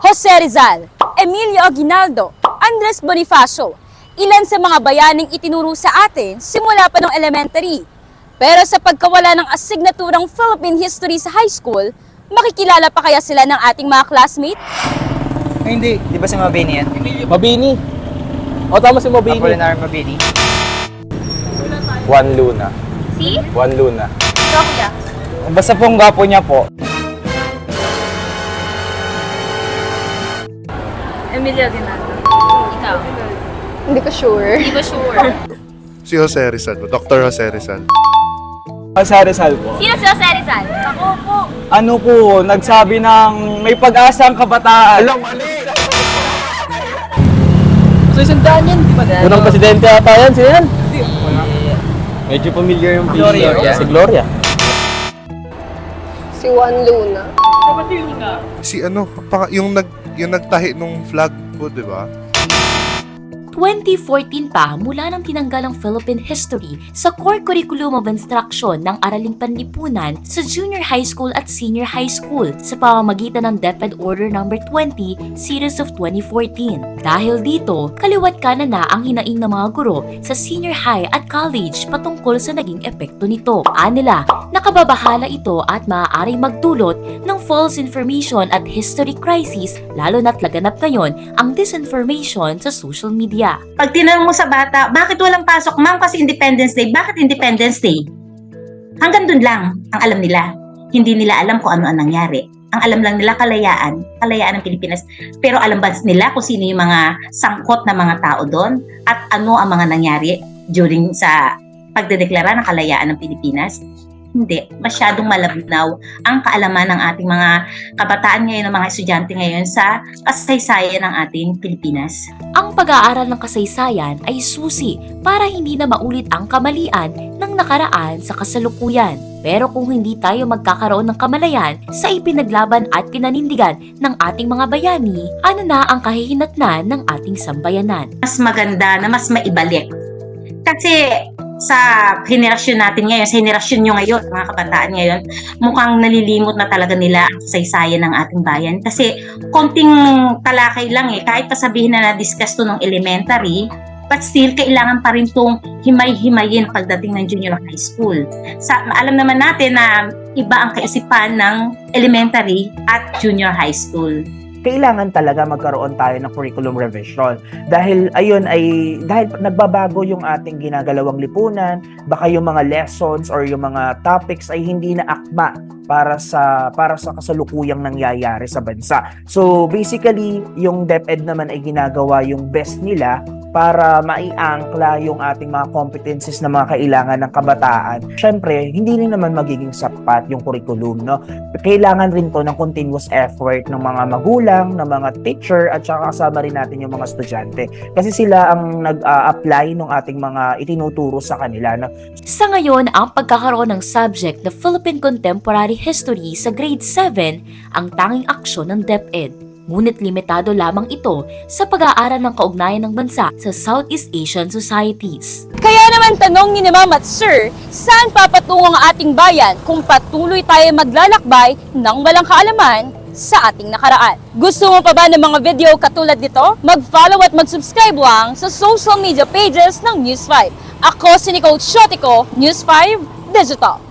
Jose Rizal, Emilio Aguinaldo, Andres Bonifacio, ilan sa mga bayaning itinuro sa atin simula pa ng elementary. Pero sa pagkawala ng asignaturang Philippine History sa high school, makikilala pa kaya sila ng ating mga classmate? Ay, hindi. Di ba si Mabini yan? Mabini. O tama si Mabini. Apolinar Mabini. Juan Luna. Si? Juan Luna. Sofia. Basta pong gwapo niya po. Emilio Aguinaldo. Ikaw? Hindi ko sure. Hindi ba sure? Si Jose Rizal po, Dr. Jose Rizal. Jose Rizal po. Sino si Jose Rizal? Ako po. Ano po, nagsabi ng may pag-asa ang kabataan. Alam, So, isang daan yan, di ba? Unang presidente ata yan, sino yan? Medyo familiar yung Gloria. picture. Si Gloria. Si Juan Luna. Si ano, pa, yung, nag, yung nagtahi nung flag po, di ba? 2014 pa mula nang tinanggal ang Philippine History sa Core Curriculum of Instruction ng Araling Panlipunan sa Junior High School at Senior High School sa pamamagitan ng DepEd Order No. 20 Series of 2014. Dahil dito, kaliwat ka na na ang hinaing ng mga guro sa senior high at college patungkol sa naging epekto nito. Anila, nakababahala ito at maaaring magdulot ng false information at history crisis lalo na't laganap ngayon ang disinformation sa social media. Pag tinanong mo sa bata, bakit walang pasok? Ma'am, kasi Independence Day. Bakit Independence Day? Hanggang dun lang ang alam nila. Hindi nila alam kung ano ang nangyari. Ang alam lang nila kalayaan, kalayaan ng Pilipinas. Pero alam ba nila kung sino yung mga sangkot na mga tao doon at ano ang mga nangyari during sa pagdedeklara ng kalayaan ng Pilipinas? Hindi. Masyadong malabnaw ang kaalaman ng ating mga kabataan ngayon, ng mga estudyante ngayon sa kasaysayan ng ating Pilipinas. Ang pag-aaral ng kasaysayan ay susi para hindi na maulit ang kamalian ng nakaraan sa kasalukuyan. Pero kung hindi tayo magkakaroon ng kamalayan sa ipinaglaban at pinanindigan ng ating mga bayani, ano na ang kahihinatnan ng ating sambayanan? mas maganda na mas maibalik. Kasi sa henerasyon natin ngayon, sa henerasyon nyo ngayon, mga kabataan ngayon, mukhang nalilimot na talaga nila ang saysayan ng ating bayan. Kasi konting talakay lang eh, kahit pa sabihin na na-discuss to nung elementary, but still, kailangan pa rin itong himay-himayin pagdating ng junior high school. Sa, alam naman natin na iba ang kaisipan ng elementary at junior high school. Kailangan talaga magkaroon tayo ng curriculum revision. Dahil ayun ay dahil nagbabago yung ating ginagalawang lipunan, baka yung mga lessons or yung mga topics ay hindi na akma para sa para sa kasalukuyang nangyayari sa bansa. So basically, yung DepEd naman ay ginagawa yung best nila para maiangkla yung ating mga competencies na mga kailangan ng kabataan. Syempre, hindi rin naman magiging sapat yung curriculum, no? Kailangan rin to ng continuous effort ng mga magulang, ng mga teacher, at saka kasama rin natin yung mga estudyante. Kasi sila ang nag-apply ng ating mga itinuturo sa kanila. No? Sa ngayon, ang pagkakaroon ng subject na Philippine Contemporary History sa grade 7 ang tanging aksyon ng DepEd. Ngunit limitado lamang ito sa pag-aaral ng kaugnayan ng bansa sa Southeast Asian societies. Kaya naman tanong ni Ma'am at Sir, saan papatungo ang ating bayan kung patuloy tayo maglalakbay ng walang kaalaman sa ating nakaraan? Gusto mo pa ba ng mga video katulad nito? Mag-follow at mag-subscribe lang sa social media pages ng News 5. Ako si Nicole Shotico, News 5 Digital.